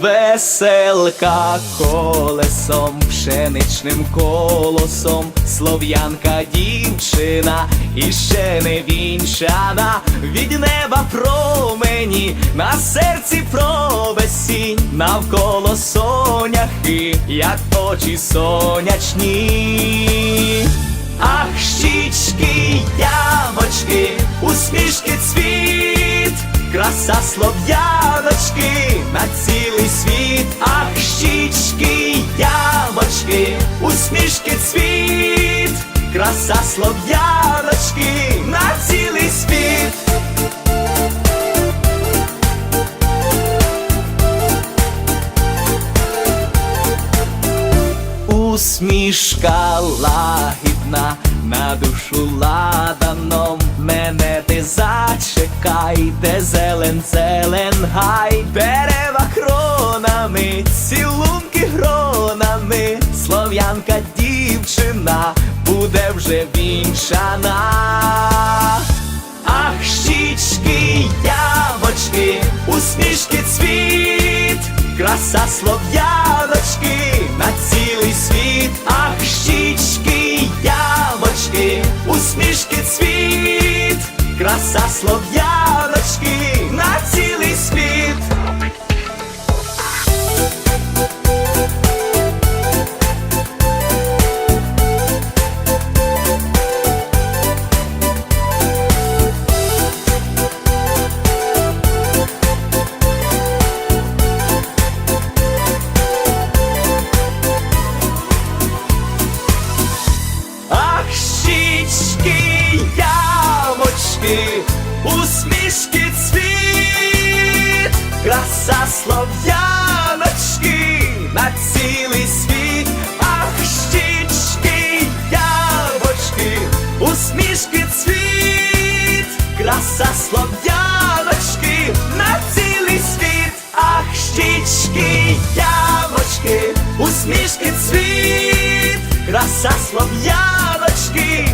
веселка колесом, пшеничним колосом, слов'янка дівчина і ще не вінчана, від неба промені, на серці провесінь, навколо соняхи, як очі сонячні. Краса слов'яночки на цілий світ, ах, щічки, ямочки, усмішки цвіт, краса слов'яночки на цілий світ. Усмішка лагідна, на душу ладаном, мене ти зачекай, де зелен, зелен гай, дерева кронами, цілунки гронами, слов'янка дівчина буде вже вінчана. Ах, щічки, ямочки, усмішки цвіт, краса слов'яночки на цілий світ, ах, краса слов'яночки на цілий світ. Слов'яночки на цілий світ, ах, щічки, ямочки, усмішки цвіт, краса слов'яночки на цілий світ, ах, щічки, ямочки, усмішки цвіт, краса слов'яночки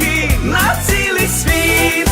книжки на цілий світ.